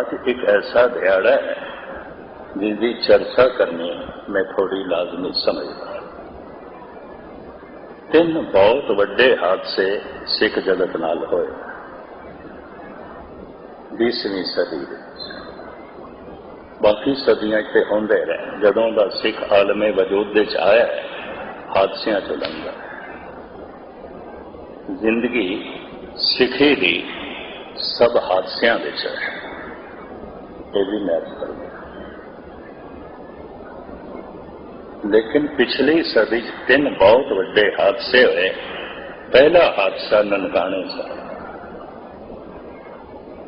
ਅੱਜ ਇੱਕ ਐਸਾ ਦਿਹਾੜਾ ਹੈ ਜਿਸ ਦੀ ਚਰਚਾ ਕਰਨੀ ਮੈਂ ਥੋੜੀ ਲਾਜ਼ਮੀ ਸਮਝਦਾ ਤਿੰਨ ਬਹੁਤ ਵੱਡੇ ਹਾਦਸੇ ਸਿੱਖ ਜਗਤ ਨਾਲ ਹੋਏ। 20ਵੀਂ ਸਦੀ ਵਿੱਚ। ਬਾਕੀ ਸਦੀਆਂ 'ਚ ਹੁੰਦੇ ਰਹੇ, ਜਦੋਂ ਦਾ ਸਿੱਖ ਆਲਮੇ ਵਜੂਦ ਦੇ ਚ ਆਇਆ, ਹਾਦਸਿਆਂ ਚ ਲੰਘਦਾ। ਜ਼ਿੰਦਗੀ ਸਿੱਖੀ ਦੀ ਸਭ ਹਾਦਸਿਆਂ ਵਿੱਚ ਹੈ। یہ بھی میچ کر دیا۔ لیکن پچھلی سبھی تین بہت وڈے حادثے ہوئے۔ پہلا حادثہ ننکانے کا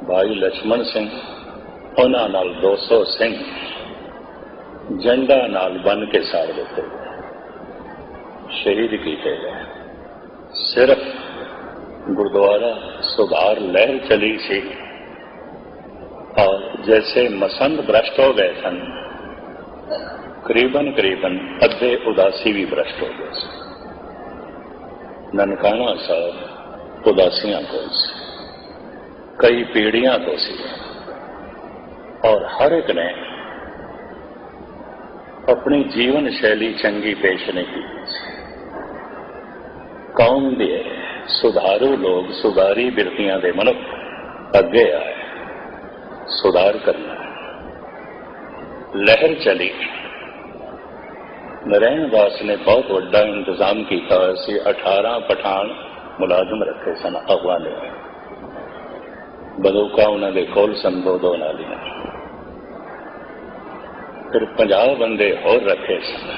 بھائی لکشمن سنگھ انہوں دو سو سنگھ جنڈا نال بن کے سار دیتے گئے۔ شہید کیتے گئے۔ صرف گردوارا سبھار لہر چلی سی۔ جیسے مسند برشٹ ہو گئے سن، قریباً قریباً ادھے اداسی بھی برشٹ ہو گئے سن۔ ننکانا صاحب اداسیاں کو کئی پیڑیاں تو سی اور ہر ایک نے اپنی جیون شیلی چنگی پیش نہیں کی۔ قوم دے سدھارو لوگ سداری برتیاں دے ملک اگے آئے۔ سدھار کرنا ہے۔ لہر چلی۔ نرائن داس نے بہت وڈا انتظام کیا سی۔ اٹھارہ پٹھان ملازم رکھے سن اغوانے میں۔ بدوکا انہوں نے کول سن دو دو نہ پھر پنجہ بندے اور رکھے سن۔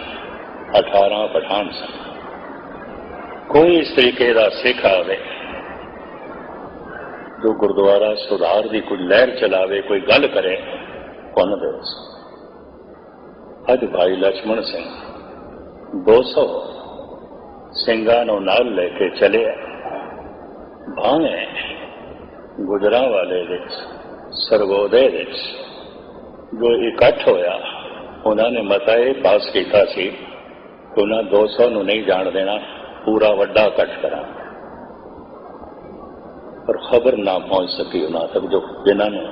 اٹھارہ پٹھان سن۔ کوئی اس طریقے کا سکھ آئے ਜੋ ਗੁਰਦੁਆਰਾ ਸੁਧਾਰ ਦੀ ਕੋਈ ਲਹਿਰ ਚਲਾਵੇ, ਕੋਈ ਗੱਲ ਕਰੇ ਉਹਨਾਂ ਦੇ ਅੱਜ ਭਾਈ ਲక్ష్మణ ਸਿੰਘ 200 ਸਿੰਘਾਂ ਨੂੰ ਨਾਲ ਲੈ ਕੇ ਚਲੇ ਭਾਵੇਂ ਗੁਜਰਾਂ ਵਾਲੇ ਦੇ ਸਰਵੋਦੈ ਦੇ ਜੋ ਇਕੱਠ ਹੋਇਆ, ਉਹਨਾਂ ਨੇ ਮਤਾ ਇਹ ਪਾਸ ਕੀਤਾ ਸੀ ਕਿ ਉਹਨਾਂ 200 ਨੂੰ ਨਹੀਂ ਜਾਣ ਦੇਣਾ, ਪੂਰਾ ਵੱਡਾ ਇਕੱਠ ਕਰਾਂਗੇ। ਪਰ ਖਬਰ ਨਾ ਪਹੁੰਚ ਸਕੀ ਉਹਨਾਂ ਤੱਕ ਜੋ ਜਿਨ੍ਹਾਂ ਨੂੰ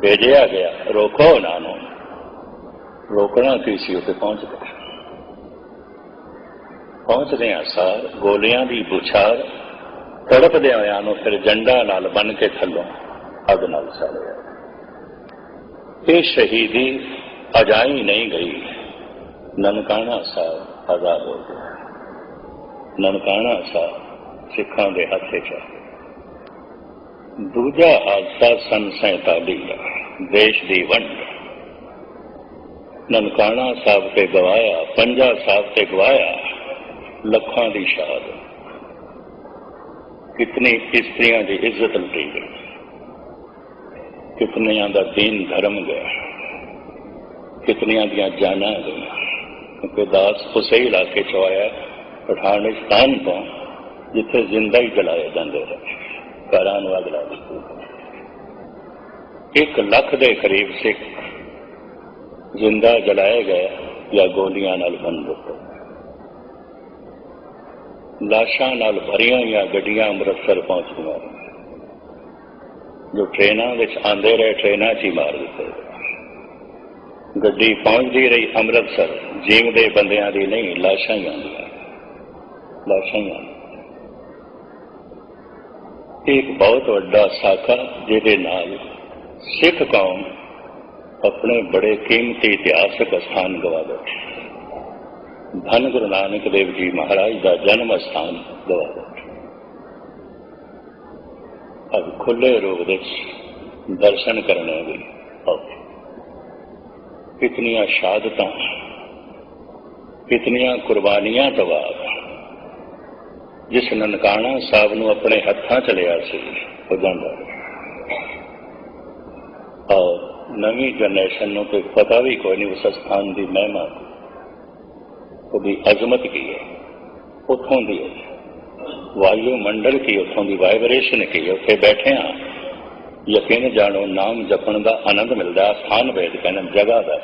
ਭੇਜਿਆ ਗਿਆ ਰੋਕੋ ਉਹਨਾਂ ਨੂੰ ਰੋਕਣਾ ਕੀ ਸੀ ਉੱਤੇ ਪਹੁੰਚ ਗਏ ਪਹੁੰਚਦੇ ਆ ਸਾਰ ਗੋਲੀਆਂ ਦੀ ਬੁਛਾਰ ਤੜਪਦੇ ਆਇਆਂ ਨੂੰ ਫਿਰ ਜੰਡਾ ਨਾਲ ਬਨ ਕੇ ਥੱਲੋਂ ਅੱਗ ਨਾਲ ਸਾੜਿਆ ਇਹ ਸ਼ਹੀਦੀ ਅਜਾਈ ਨਹੀਂ ਗਈ ਨਨਕਾਣਾ ਸਾਹਿਬ ਆਜ਼ਾਦ ਹੋ ਗਿਆ ਨਨਕਾਣਾ ਸਾਹਿਬ ਸਿੱਖਾਂ ਦੇ ਹੱਥੇ ਚ ਦੂਜਾ ਹਾਦਸਾ ਸਨ 47 ਦਾ, ਦੇਸ਼ ਦੀ ਵੰਡ। ਨਨਕਾਣਾ ਸਾਹਿਬ ਤੇ ਗਵਾਇਆ, ਪੰਜਾ ਸਾਹਿਬ ਤੇ ਗਵਾਇਆ, ਲੱਖਾਂ ਦੀ ਸ਼ਹਾਦਤ। ਕਿਤਨੀ ਇਸਤਰੀਆਂ ਦੀ ਇੱਜ਼ਤ ਲੁੱਟੀ ਗਈ। ਕਿਤਨਿਆਂ ਦਾ ਦੀਨ ਧਰਮ ਗਿਆ। ਕਿਤਨਿਆਂ ਦੀਆਂ ਜਾਨਾਂ ਗਈਆਂ। ਕਿਉਂਕਿ ਦਾਸ ਉਸੇ ਇਲਾਕੇ ਚ ਆਇਆ, ਪਠਾਨਿਸਤਾਨ ਤੋਂ, ਜਿੱਥੇ ਜ਼ਿੰਦਾ ਹੀ ਜਲਾਏ ਜਾਂਦੇ ਰਹੇ। ਘਰਾਂ ਨੂੰ ਅੱਗ ਲਾ ਦਿੱਤੀ। ਇੱਕ ਲੱਖ ਦੇ ਕਰੀਬ ਸਿੱਖ ਜ਼ਿੰਦਾ ਜਲਾਏ ਗਏ ਜਾਂ ਗੋਲੀਆਂ ਨਾਲ ਬੰਨ ਦਿੱਤੇ। ਲਾਸ਼ਾਂ ਨਾਲ ਭਰੀਆਂ ਹੋਈਆਂ ਗੱਡੀਆਂ ਅੰਮ੍ਰਿਤਸਰ ਪਹੁੰਚੀਆਂ। ਜੋ ਟ੍ਰੇਨਾਂ ਵਿੱਚ ਆਂਦੇ ਰਹੇ ਟ੍ਰੇਨਾਂ 'ਚ ਹੀ ਮਾਰ ਦਿੱਤੇ। ਗੱਡੀ ਪਹੁੰਚਦੀ ਰਹੀ ਅੰਮ੍ਰਿਤਸਰ। ਜੀਵਦੇ ਬੰਦਿਆਂ ਦੀ ਨਹੀਂ, ਲਾਸ਼ਾਂ ਹੀ ਆਉਂਦੀਆਂ। ਲਾਸ਼ਾਂ ਹੀ ਆਉਂਦੀਆਂ। ਇੱਕ ਬਹੁਤ ਵੱਡਾ ਸਾਖਾ ਜਿਹਦੇ ਨਾਲ ਸਿੱਖ ਕੌਮ ਆਪਣੇ ਬੜੇ ਕੀਮਤੀ ਇਤਿਹਾਸਕ ਸਥਾਨ ਗਵਾ ਬੈਠੇ। ਧੰਨ ਗੁਰੂ ਨਾਨਕ ਦੇਵ ਜੀ ਮਹਾਰਾਜ ਦਾ ਜਨਮ ਸਥਾਨ ਗਵਾ ਬੈਠੇ। ਅਬ ਖੁੱਲੇ ਰੂਪ ਵਿੱਚ ਦਰਸ਼ਨ ਕਰਨੇ ਵੀ ਆਓ ਕਿਤਨੀਆਂ ਸ਼ਹਾਦਤਾਂ ਕਿਤਨੀਆਂ ਕੁਰਬਾਨੀਆਂ ਤੋਂ ਜਿਸ ਨਨਕਾਣਾ ਸਾਹਿਬ ਨੂੰ ਆਪਣੇ ਹੱਥਾਂ ਚ ਲਿਆ ਸੀ, ਉਹ ਜਾਂਦਾ। ਔਰ ਨਵੀਂ ਜਨਰੇਸ਼ਨ ਨੂੰ ਕੋਈ ਪਤਾ ਵੀ ਕੋਈ ਨਹੀਂ ਉਸ ਸਥਾਨ ਦੀ ਮਹਿਮਾ ਉਹਦੀ ਅਜ਼ਮਤ ਕੀ ਹੈ? ਉੱਥੋਂ ਦੀ ਵਾਯੂ ਮੰਡਲ ਕੀ ਉੱਥੋਂ ਦੀ ਵਾਈਬ੍ਰੇਸ਼ਨ ਕੀ ਉੱਥੇ ਬੈਠੇ ਆ ਯਕੀਨ ਜਾਣੋ, ਨਾਮ ਜਪਣ ਦਾ ਆਨੰਦ ਮਿਲਦਾ, ਸਥਾਨ ਵੇਦ ਕਹਿੰਦੇ ਜਗ੍ਹਾ ਦਾ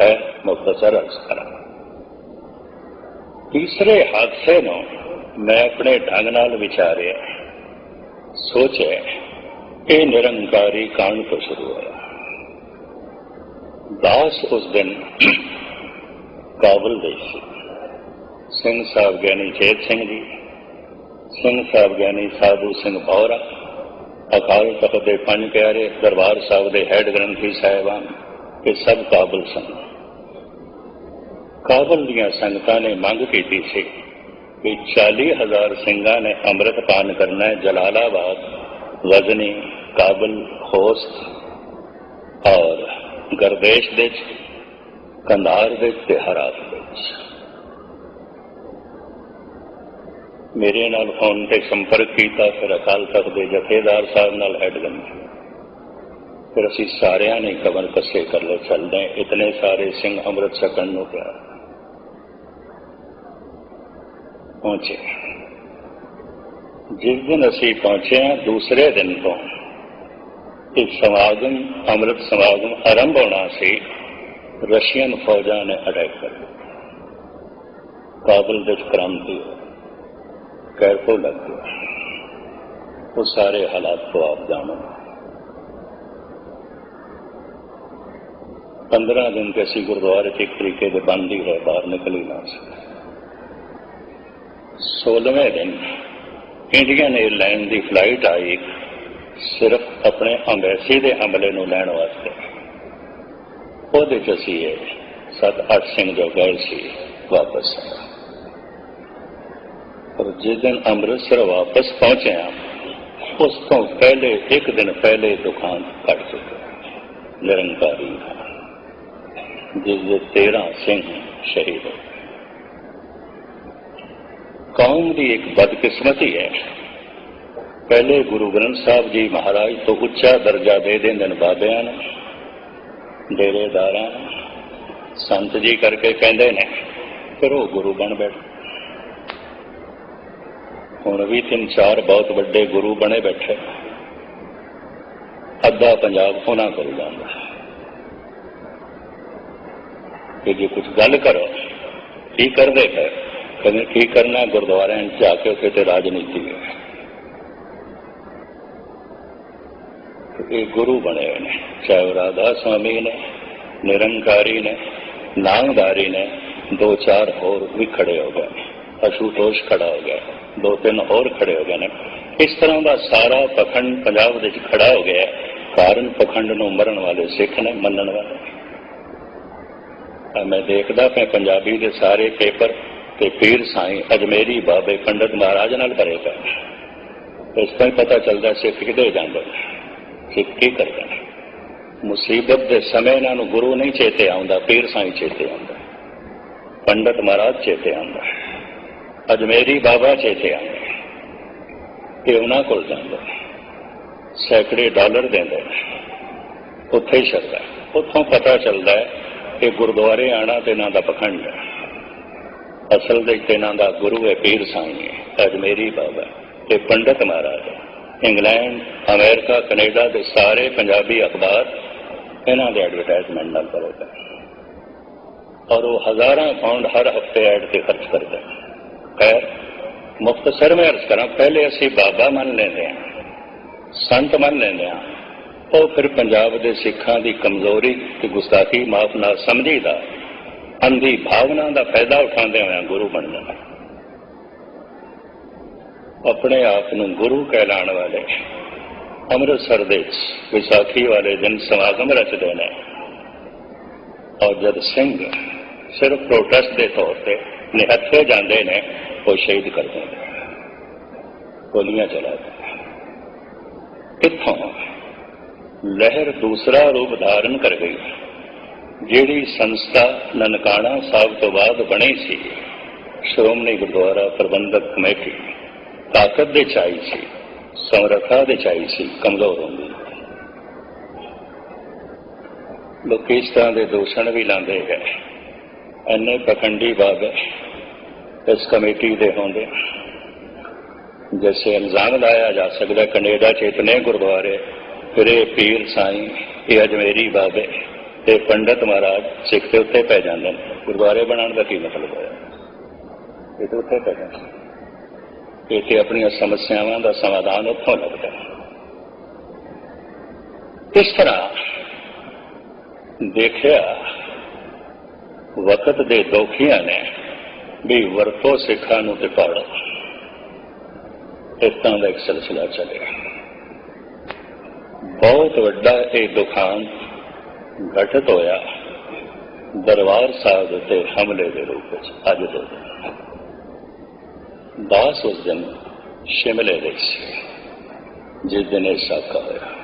ਹੈ ਮੁਖਤਸਰ ਅਕਸਰ। ਤੀਸਰੇ ਹਾਦਸੇ ਨੂੰ ਮੈਂ ਆਪਣੇ ਢੰਗ ਨਾਲ ਵਿਚਾਰਿਆ। ਸੋਚਿਆ, ਇਹ ਨਿਰੰਕਾਰੀ ਕਾਂਡ ਤੋਂ ਸ਼ੁਰੂ ਹੋਇਆ। ਦਾਸ ਉਸ ਦਿਨ ਕਾਬਲ ਦੇ ਸੀ। ਸਿੰਘ ਸਾਹਿਬ ਗਿਆਨੀ ਚੇਤ ਸਿੰਘ ਜੀ, ਸਿੰਘ ਸਾਹਿਬ ਗਿਆਨੀ ਸਾਧੂ ਸਿੰਘ ਬੌਰਾ, ਅਕਾਲ ਤਖਤ ਦੇ ਪੰਜ ਪਿਆਰੇ, ਦਰਬਾਰ ਸਾਹਿਬ ਦੇ ਹੈਡ ਗ੍ਰੰਥੀ ਸਾਹਿਬਾਨ, ਇਹ ਸਭ ਕਾਬਲ ਸਨ। ਕਾਬਲ ਦੀਆਂ ਸੰਗਤਾਂ ਨੇ ਮੰਗ ਕੀਤੀ ਸੀ ਕਿ 40000 ਸਿੰਘਾਂ ਨੇ ਅੰਮ੍ਰਿਤ ਪਾਨ ਕਰਨਾ ਹੈ ਜਲਾਲਾਬਾਦ ਗਜ਼ਨੀ ਕਾਬਲ ਖੋਸਤ ਔਰ ਗਰਦੇਸ਼ ਦੇ ਵਿੱਚ ਕੰਧਾਰ ਦੇ ਵਿੱਚ ਤੇ ਹਰਾਤ ਦੇ ਵਿੱਚ ਮੇਰੇ ਨਾਲ ਫੋਨ ਤੇ ਸੰਪਰਕ ਕੀਤਾ ਫਿਰ ਅਕਾਲ ਤਖਤ ਦੇ ਜਥੇਦਾਰ ਸਾਹਿਬ ਨਾਲ ਹੈਡ ਗੰਦੀ ਫਿਰ ਅਸੀਂ ਸਾਰਿਆਂ ਨੇ ਕਮਰ ਕੱਸੇ ਕਰ ਲੈ ਚੱਲਦੇ ਹਾਂ। ਇਤਨੇ ਸਾਰੇ ਸਿੰਘ ਅੰਮ੍ਰਿਤ ਛਕਣ ਨੂੰ ਪਿਆ ਪਹੁੰਚੇ ਜਿਸ ਦਿਨ ਅਸੀਂ ਪਹੁੰਚੇ ਹਾਂ ਦੂਸਰੇ ਦਿਨ ਤੋਂ ਇਹ ਸਮਾਗਮ ਅੰਮ੍ਰਿਤ ਸਮਾਗਮ ਆਰੰਭ ਹੋਣਾ ਸੀ ਰਸ਼ੀਅਨ ਫੌਜਾਂ ਨੇ ਅਟੈਕ ਕਰ ਦਿੱਤਾ ਕਾਬਲ ਦੇ ਵਿੱਚ ਕ੍ਰਾਂਤੀ ਹੋਈ ਕੈਰਪੋ ਲੱਗ ਗਿਆ ਉਹ ਸਾਰੇ ਹਾਲਾਤ ਤੋਂ ਆਪ ਜਾਣੋ 15 ਦਿਨ ਤੇ ਅਸੀਂ ਗੁਰਦੁਆਰੇ 'ਚ ਇੱਕ ਤਰੀਕੇ ਦੇ ਬੰਦ ਹੀ ਰਹੇ ਬਾਹਰ ਨਿਕਲ ਹੀ ਨਾ ਸਕੇ 16ਵੇਂ ਦਿਨ ਇੰਡੀਅਨ 에ਅਰਲਾਈਨ ਦੀ ਫਲਾਈਟ ਆਈ ਸਿਰਫ ਆਪਣੇ ਅੰਬੈਸੀ ਦੇ ਹਮਲੇ ਨੂੰ ਲੈਣ ਵਾਸਤੇ। ਉਹਦੇ 'ਚ ਅਸੀਂ ਇਹ ਸੱਤ ਅੱਠ ਸਿੰਘ ਜੋ ਗਏ ਸੀ ਵਾਪਸ ਆਏ। ਪਰ ਜਿਸ ਦਿਨ ਅੰਮ੍ਰਿਤਸਰ ਵਾਪਸ ਪਹੁੰਚਿਆ, ਉਸ ਤੋਂ ਪਹਿਲੇ, ਇੱਕ ਦਿਨ ਪਹਿਲੇ ਦੁਕਾਨ ਕੱਟ ਚੁੱਕੇ ਨਿਰੰਕਾਰੀ ਜਿਸ ਦੇ 13 ਸਿੰਘ ਸ਼ਹੀਦ ਹੋ ਗਏ ਕੌਮ ਦੀ ਇੱਕ ਬਦਕਿਸਮਤੀ ਹੈ। ਪਹਿਲੇ ਗੁਰੂ ਗ੍ਰੰਥ ਸਾਹਿਬ ਜੀ ਮਹਾਰਾਜ ਤੋਂ ਉੱਚਾ ਦਰਜਾ ਦੇ ਦਿੰਦੇ ਨੇ ਬਾਬਿਆਂ ਨੂੰ ਡੇਰੇਦਾਰਾਂ ਨੂੰ ਸੰਤ ਜੀ ਕਰਕੇ ਕਹਿੰਦੇ ਨੇ, ਫਿਰ ਉਹ ਗੁਰੂ ਬਣ ਬੈਠੇ। ਹੁਣ ਵੀ ਤਿੰਨ ਚਾਰ ਬਹੁਤ ਵੱਡੇ ਗੁਰੂ ਬਣੇ ਬੈਠੇ। ਅੱਧਾ ਪੰਜਾਬ ਉਹਨਾਂ ਕੋਲ ਜਾਂਦਾ। ਕਿ ਜੇ ਕੁਝ ਗੱਲ ਕਰੋ, ਕੀ ਕਰਦੇ ਹੈ ਕਹਿੰਦੇ ਕੀ ਕਰਨਾ, ਗੁਰਦੁਆਰਿਆਂ 'ਚ ਜਾ ਕੇ ਉੱਥੇ ਤੇ ਰਾਜਨੀਤੀ ਹੈ। ਇਹ ਗੁਰੂ ਬਣੇ ਹੋਏ ਨੇ। ਚਾਹੇ ਉਹ ਰਾਧਾ ਸਵਾਮੀ ਨੇ, ਨਿਰੰਕਾਰੀ ਨੇ, ਨਾਮਦਾਰੀ ਨੇ, ਦੋ ਚਾਰ ਹੋਰ ਵੀ ਖੜੇ ਹੋ ਗਏ ਅਸ਼ੂਤੋਸ਼ ਖੜਾ ਹੋ ਗਿਆ, ਦੋ ਤਿੰਨ ਹੋਰ ਖੜੇ ਹੋ ਗਏ ਨੇ। ਇਸ ਤਰ੍ਹਾਂ ਦਾ ਸਾਰਾ ਪਖੰਡ ਪੰਜਾਬ ਦੇ ਵਿੱਚ ਖੜਾ ਹੋ ਗਿਆ ਕਾਰਨ ਪਖੰਡ ਨੂੰ ਮਰਨ ਵਾਲੇ ਸਿੱਖ ਨੇ, ਮੰਨਣ ਵਾਲੇ ਮੈਂ ਦੇਖਦਾ ਪਿਆ, ਪੰਜਾਬੀ ਦੇ ਸਾਰੇ ਪੇਪਰ ਤੇ ਪੀਰ ਸਾਈਂ, ਅਜਮੇਰੀ ਬਾਬੇ ਪੰਡਤ ਮਹਾਰਾਜ ਨਾਲ ਭਰੇ ਪਏ ਇਸ ਤੋਂ ਪਤਾ ਚੱਲਦਾ ਸਿੱਖ ਕਿਤੇ ਜਾਂਦਾ ਸਿੱਖ ਕੀ ਕਰਦਾ ਮੁਸੀਬਤ ਦੇ ਸਮੇਂ ਇਹਨਾਂ ਨੂੰ ਗੁਰੂ ਨਹੀਂ ਚੇਤੇ ਆਉਂਦਾ ਪੀਰ ਸਾਈਂ ਚੇਤੇ ਆਉਂਦਾ। ਪੰਡਤ ਮਹਾਰਾਜ ਚੇਤੇ ਆਉਂਦਾ। ਅਜਮੇਰੀ ਬਾਬਾ ਚੇਤੇ ਆਉਂਦਾ। ਇਹ ਉਹਨਾਂ ਕੋਲ ਜਾਂਦਾ। ਸੈਂਕੜੇ ਡਾਲਰ ਦਿੰਦੇ। ਉੱਥੇ ਹੀ ਛੱਡਦਾ। ਉੱਥੋਂ ਪਤਾ ਚੱਲਦਾ ਕਿ ਗੁਰਦੁਆਰੇ ਆਣਾ ਤੇ ਇਹਨਾਂ ਦਾ ਪਖੰਡ ਹੈ। ਅਸਲ ਦੇ ਇਹਨਾਂ ਦਾ ਗੁਰੂ ਹੈ ਪੀਰ ਸਾਈਂ ਹੈ ਅਜਮੇਰੀ ਬਾਬਾ ਤੇ ਪੰਡਤ ਮਹਾਰਾਜ ਇੰਗਲੈਂਡ, ਅਮਰੀਕਾ, ਕੈਨੇਡਾ ਦੇ ਸਾਰੇ ਪੰਜਾਬੀ ਅਖਬਾਰ ਇਹਨਾਂ ਦੇ ਐਡਵਰਟਾਈਜ਼ਮੈਂਟ ਨਾਲ ਭਰੇ ਪਏ ਔਰ ਉਹ ਹਜ਼ਾਰਾਂ ਪਾਉਂਡ ਹਰ ਹਫ਼ਤੇ ਐਡ ਤੇ ਖਰਚ ਕਰਦਾ ਖੈਰ, ਮੁਖਤਸਰ ਮੈਂ ਅਰਜ਼ ਕਰਾਂ, ਪਹਿਲੇ ਅਸੀਂ ਬਾਬਾ ਮੰਨ ਲੈਂਦੇ ਹਾਂ, ਸੰਤ ਮੰਨ ਲੈਂਦੇ ਹਾਂ। ਉਹ ਫਿਰ ਪੰਜਾਬ ਦੇ ਸਿੱਖਾਂ ਦੀ ਕਮਜ਼ੋਰੀ ਤੇ ਗੁਸਤਾਖੀ ਮਾਫ ਨਾ ਸਮਝੀਦਾ। ਅੰਧੀ ਭਾਵਨਾ ਦਾ ਫਾਇਦਾ ਉਠਾਉਂਦੇ ਹੋਇਆ ਗੁਰੂ ਬਣ ਜਾਣਾ ਆਪਣੇ ਆਪ ਨੂੰ ਗੁਰੂ ਕਹਿਲਾਣ ਵਾਲੇ, ਅੰਮ੍ਰਿਤਸਰ ਦੇ ਵਿਸਾਖੀ ਵਾਲੇ ਦਿਨ ਸਮਾਗਮ ਰਚਦੇ ਨੇ। ਔਰ ਜਦ ਸਿੰਘ ਸਿਰਫ ਪ੍ਰੋਟੈਸਟ ਦੇ ਤੌਰ ਤੇ ਨਿਹੱਥੇ ਜਾਂਦੇ ਨੇ, ਉਹ ਸ਼ਹੀਦ ਕਰ ਦਿੰਦੇ ਗੋਲੀਆਂ ਚਲਾ ਦਿੰਦੇ ਕਿੱਥੋਂ ਲਹਿਰ ਦੂਸਰਾ ਰੂਪ ਧਾਰਨ ਕਰ ਗਈ। ਜਿਹੜੀ ਸੰਸਥਾ ਨਨਕਾਣਾ ਸਾਹਿਬ ਤੋਂ ਬਾਅਦ ਬਣੀ ਸੀ, ਸ਼੍ਰੋਮਣੀ ਗੁਰਦੁਆਰਾ ਪ੍ਰਬੰਧਕ ਕਮੇਟੀ, ਤਾਕਤ ਦੇ ਚਾਈ ਸੀ, ਸਮਰੱਥਾ ਦੇ ਚਾਈ ਸੀ, ਕਮਜ਼ੋਰ ਹੁੰਦੀ। ਲੋਕ ਇਸ ਤਰ੍ਹਾਂ ਦੇ ਦੋਸ਼ਣ ਵੀ ਲਾਉਂਦੇ ਹੈ। ਇੰਨੇ ਪਖੰਡੀ ਬਾਬੇ ਇਸ ਕਮੇਟੀ ਦੇ ਹੁੰਦੇ। ਜੈਸੇ ਇਲਜ਼ਾਮ ਲਾਇਆ ਜਾ ਸਕਦਾ, ਕੈਨੇਡਾ ਚ ਇਤਨੇ ਗੁਰਦੁਆਰੇ, ਫਿਰ ਇਹ ਪੀਰ ਸਾਈਂ, ਇਹ ਅਜਮੇਰੀ ਬਾਬੇ ਤੇ ਪੰਡਤ ਮਹਾਰਾਜ ਸਿੱਖ ਦੇ ਉੱਤੇ ਪੈ ਜਾਂਦੇ ਨੇ। ਗੁਰਦੁਆਰੇ ਬਣਾਉਣ ਦਾ ਕੀ ਮਤਲਬ ਹੋਇਆ? ਇਹ ਤਾਂ ਉੱਤੇ ਪੈ ਜਾਂਦੇ ਇਹ ਤੇ ਆਪਣੀਆਂ ਸਮੱਸਿਆਵਾਂ ਦਾ ਸਮਾਧਾਨ ਉੱਥੋਂ ਲੱਭਦਾ ਇਸ ਤਰ੍ਹਾਂ ਦੇਖਿਆ, ਵਕਤ ਦੇ ਦੋਖੀਆਂ ਨੇ ਵੀ ਵਰਤੋ ਸਿੱਖਾਂ ਨੂੰ ਤੇ ਪਾੜੋ ਇਤਾਂ ਦਾ ਇੱਕ ਸਿਲਸਿਲਾ ਚੱਲਿਆ। ਬਹੁਤ ਵੱਡਾ ਇਹ ਦੁਖਾਨ ਘਟਤ ਹੋਇਆ। ਦਰਬਾਰ ਸਾਹਿਬ ਉੱਤੇ ਹਮਲੇ ਦੇ ਰੂਪ ਵਿੱਚ ਅੱਜ ਤੋਂ ਦਿਨ। ਦਾਸ ਉਸ ਦਿਨ ਸ਼ਿਮਲੇ ਦੇ ਸੀ, ਜਿਸ ਦਿਨ ਇਹ ਸਾਕਾ ਹੋਇਆ।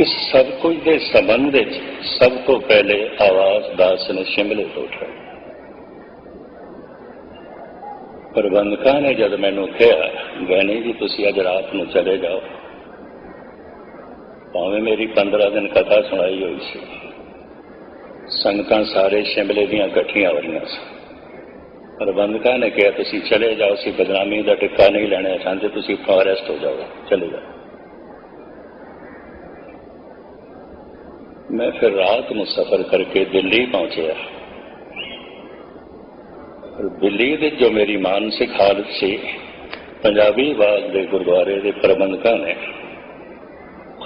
ਇਸ ਸਭ ਕੁਝ ਦੇ ਸੰਬੰਧ ਵਿੱਚ ਸਭ ਤੋਂ ਪਹਿਲੇ ਆਵਾਜ਼ ਦਾਸ ਨੇ ਸ਼ਿਮਲੇ ਤੋਂ ਉਠਾਈ। ਪ੍ਰਬੰਧਕਾਂ ਨੇ ਜਦ ਮੈਨੂੰ ਕਿਹਾ, ਗਹਿਣੀ ਜੀ, ਤੁਸੀਂ ਅੱਜ ਰਾਤ ਨੂੰ ਚਲੇ ਜਾਓ। ਭਾਵੇਂ ਮੇਰੀ 15 ਦਿਨ ਕਥਾ ਸੁਣਾਈ ਹੋਈ ਸੀ। ਸੰਗਤਾਂ ਸਾਰੇ ਸ਼ਿਮਲੇ ਦੀਆਂ ਇਕੱਠੀਆਂ ਹੋਈਆਂ ਸੀ। ਪ੍ਰਬੰਧਕਾਂ ਨੇ ਕਿਹਾ, ਤੁਸੀਂ ਚਲੇ ਜਾਓ ਸੀ ਬਦਨਾਮੀ ਦਾ ਟਿੱਕਾ ਨਹੀਂ ਲੈਣਾ ਚਾਹੁੰਦੇ ਤੁਸੀਂ ਫਾਰੈਸਟ ਹੋ ਜਾਓ, ਚਲੇ ਜਾਓ। ਮੈਂ ਫਿਰ ਰਾਤ ਨੂੰ ਸਫ਼ਰ ਕਰਕੇ ਦਿੱਲੀ ਪਹੁੰਚਿਆ। ਔਰ ਦਿੱਲੀ ਦੇ ਜੋ ਮੇਰੀ ਮਾਨਸਿਕ ਹਾਲਤ ਸੀ, ਪੰਜਾਬੀ ਬਾਗ ਦੇ ਗੁਰਦੁਆਰੇ ਦੇ ਪ੍ਰਬੰਧਕਾਂ ਨੇ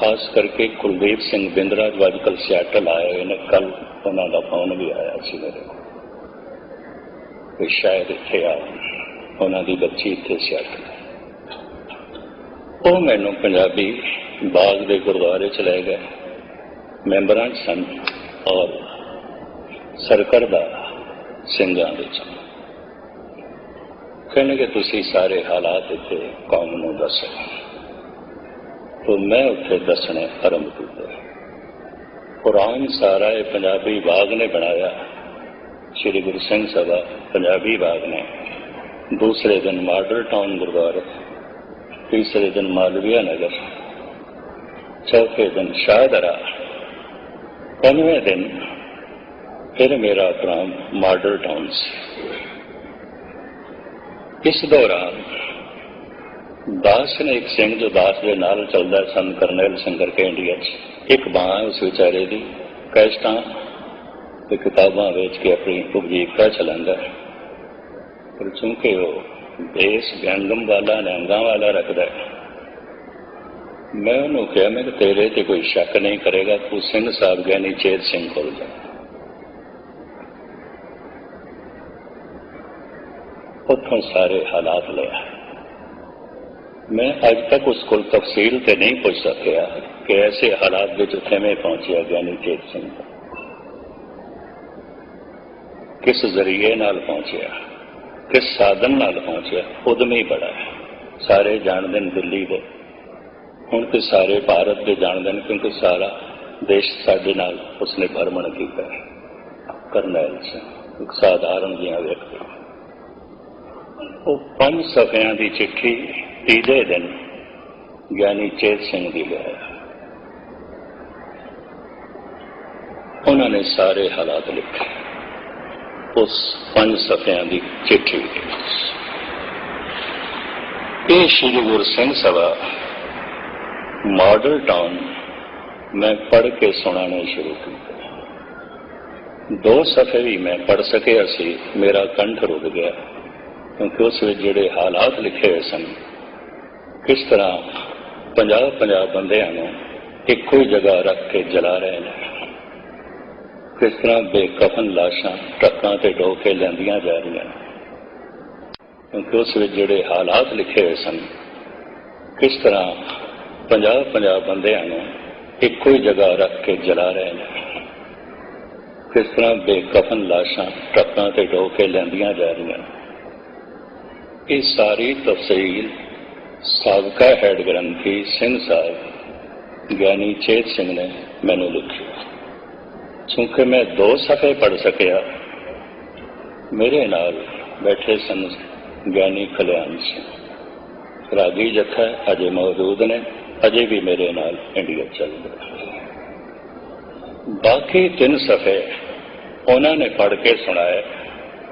ਖਾਸ ਕਰਕੇ ਕੁਲਦੀਪ ਸਿੰਘ ਬਿੰਦਰਾ ਜੋ ਅੱਜ ਕੱਲ੍ਹ ਸਿਆਟਲ ਆਏ ਹੋਏ ਨੇ ਕੱਲ ਉਹਨਾਂ ਦਾ ਫੋਨ ਵੀ ਆਇਆ ਸੀ ਮੇਰੇ ਕੋਲ। ਕਿ ਸ਼ਾਇਦ ਇੱਥੇ ਆ ਉਹਨਾਂ ਦੀ ਬੱਚੀ ਇੱਥੇ ਸਿਆਟਲ ਉਹ ਮੈਨੂੰ ਪੰਜਾਬੀ ਬਾਗ ਦੇ ਗੁਰਦੁਆਰੇ ਚ ਲੈ ਗਏ। ਮੈਂਬਰਾਂ 'ਚ ਸਨ ਔਰ ਸਰਕਰ ਦਾ ਸਿੰਘਾਂ ਵਿੱਚ ਕਿ ਤੁਸੀਂ ਸਾਰੇ ਹਾਲਾਤ ਇੱਥੇ ਕੌਮ ਨੂੰ ਦੱਸੋ ਤਾਂ ਮੈਂ ਉੱਥੇ ਦੱਸਣਾ ਆਰੰਭ ਕੀਤੇ ਕੁਰਾਨ ਸਾਰਾ ਇਹ ਪੰਜਾਬੀ ਬਾਗ ਨੇ ਬਣਾਇਆ ਸ਼੍ਰੀ ਗੁਰੂ ਸਿੰਘ ਸਭਾ ਪੰਜਾਬੀ ਬਾਗ ਨੇ ਦੂਸਰੇ ਦਿਨ ਮਾਡਲ ਟਾਊਨ ਗੁਰਦੁਆਰਾ ਤੀਸਰੇ ਦਿਨ ਮਾਲਵੀਆ ਨਗਰ ਚੌਥੇ ਦਿਨ ਸ਼ਾਹਦਰਾ ਪੰਜਵੇਂ ਦਿਨ ਫਿਰ ਮੇਰਾ ਪ੍ਰਾਮ ਮਾਡਲ ਟਾਊਨ ਸੀ ਇਸ ਦੌਰਾਨ ਦਾਸ ਨੇ ਇੱਕ ਸਿੰਘ ਜੋ ਦਾਸ ਦੇ ਨਾਲ ਚੱਲਦਾ ਸਨ, ਕਰਨੈਲ ਸਿੰਘ ਕਰਕੇ ਇੰਡੀਆ 'ਚ। ਇੱਕ ਬਾਂ ਉਸ ਵਿਚਾਰੇ ਦੀ, ਕੈਸਟਾਂ ਤੇ ਕਿਤਾਬਾਂ ਵੇਚ ਕੇ ਆਪਣੀ ਉਪਜੀਵਕਾ ਚਲਾਉਂਦਾ ਪਰ ਚੁੰਕੇ ਉਹ ਦੇਸ਼ ਵਿਅੰਗਮ ਵਾਲਾ ਨਿਹੰਗਾਂ ਵਾਲਾ ਰੱਖਦਾ ਮੈਂ ਉਹਨੂੰ ਕਿਹਾ, ਮੈਂ ਤੇਰੇ ਤੇ ਕੋਈ ਸ਼ੱਕ ਨਹੀਂ ਕਰੇਗਾ, ਤੂੰ ਸਿੰਘ ਸਾਹਿਬ ਗਿਆਨੀ ਚੇਤ ਸਿੰਘ ਕੋਲ ਜਾ। ਉੱਥੋਂ ਸਾਰੇ ਹਾਲਾਤ ਲਿਆ। ਮੈਂ ਅੱਜ ਤੱਕ ਉਸ ਕੋਲ ਤਫਸੀਲ ਤੇ ਨਹੀਂ ਪੁੱਛ ਸਕਿਆ ਕਿ ਐਸੇ ਹਾਲਾਤ ਵਿੱਚ ਉੱਥੇ ਮੈਂ ਪਹੁੰਚਿਆ ਗਿਆਨੀ ਚੇਤ ਸਿੰਘ ਕਿਸ ਜ਼ਰੀਏ ਨਾਲ ਪਹੁੰਚਿਆ ਕਿਸ ਸਾਧਨ ਨਾਲ ਪਹੁੰਚਿਆ ਉਦਮੀ ਬੜਾ ਹੈ ਸਾਰੇ ਜਾਣਦੇ ਨੇ ਦਿੱਲੀ ਦੇ ਹੁਣ ਤੇ ਸਾਰੇ ਭਾਰਤ ਦੇ ਜਾਣਦੇ ਨੇ ਕਿਉਂਕਿ ਸਾਰਾ ਦੇਸ਼ ਸਾਡੇ ਨਾਲ ਉਸਨੇ ਭਰਮਣ ਕੀਤਾ ਹੈ ਕਰਨੈਲ ਸਿੰਘ ਇੱਕ ਸਾਧਾਰਨ ਜਿਹਾ ਵਿਅਕਤੀ ਉਹ ਪੰਜ ਸਫ਼ਿਆਂ ਦੀ ਚਿੱਠੀ ਤੀਜੇ ਦਿਨ ਗਿਆਨੀ ਚੇਤ ਸਿੰਘ ਦੀ ਲਿਆਇਆ ਉਹਨਾਂ ਨੇ ਸਾਰੇ ਹਾਲਾਤ ਲਿਖੇ ਉਸ ਪੰਜ ਸਫ਼ਿਆਂ ਦੀ ਚਿੱਠੀ ਇਹ ਸ਼੍ਰੀ ਗੁਰੂ ਸਿੰਘ ਸਭਾ ਮਾਡਲ ਟਾਊਨ ਮੈਂ ਪੜ੍ਹ ਕੇ ਸੁਣਾਉਣਾ ਸ਼ੁਰੂ ਕੀਤਾ ਦੋ ਸਫ਼ੇ ਵੀ ਮੈਂ ਪੜ੍ਹ ਸਕਿਆ ਸੀ ਮੇਰਾ ਕੰਠ ਰੁਕ ਗਿਆ ਕਿਉਂਕਿ ਉਸ ਵਿੱਚ ਜਿਹੜੇ ਹਾਲਾਤ ਲਿਖੇ ਹੋਏ ਸਨ ਕਿਸ ਤਰ੍ਹਾਂ ਪੰਜਾਹ ਪੰਜਾਹ ਬੰਦਿਆਂ ਨੂੰ ਇੱਕੋ ਹੀ ਜਗ੍ਹਾ ਰੱਖ ਕੇ ਜਲਾ ਰਹੇ ਨੇ। ਕਿਸ ਤਰ੍ਹਾਂ ਬੇਕਫਨ ਲਾਸ਼ਾਂ ਟਰੱਕਾਂ ਤੇ ਢੋ ਕੇ ਲੈਂਦੀਆਂ ਜਾ ਰਹੀਆਂ ਕਿਉਂਕਿ ਉਸ ਵਿੱਚ ਜਿਹੜੇ ਹਾਲਾਤ ਲਿਖੇ ਹੋਏ ਸਨ ਕਿਸ ਤਰ੍ਹਾਂ ਪੰਜਾਹ ਪੰਜਾਹ ਬੰਦਿਆਂ ਨੂੰ ਇੱਕੋ ਹੀ ਜਗ੍ਹਾ ਰੱਖ ਕੇ ਜਲਾ ਰਹੇ ਨੇ। ਕਿਸ ਤਰ੍ਹਾਂ ਬੇਕਫਨ ਲਾਸ਼ਾਂ ਟਰੱਕਾਂ ਤੇ ਢੋ ਕੇ ਲੈਂਦੀਆਂ ਜਾ ਰਹੀਆਂ ਇਹ ਸਾਰੀ ਤਫਸੀਲ ਸਾਬਕਾ ਹੈਡ ਗ੍ਰੰਥੀ ਸਿੰਘ ਸਾਹਿਬ, ਗਿਆਨੀ ਚੇਤ ਸਿੰਘ ਨੇ ਮੈਨੂੰ ਲਿਖਿਆ ਕਿਉਂਕਿ ਮੈਂ ਦੋ ਸਫ਼ੇ ਪੜ੍ਹ ਸਕਿਆ, ਮੇਰੇ ਨਾਲ ਬੈਠੇ ਸਨ ਗਿਆਨੀ ਕਲਿਆਣ ਸਿੰਘ। ਰਾਗੀ ਜਥਾ ਅਜੇ ਮੌਜੂਦ ਨੇ, ਅਜੇ ਵੀ ਮੇਰੇ ਨਾਲ ਇੰਡੀਆ ਚੱਲਦੇ ਬਾਕੀ ਤਿੰਨ ਸਫ਼ੇ ਉਹਨਾਂ ਨੇ ਪੜ੍ਹ ਕੇ ਸੁਣਾਏ,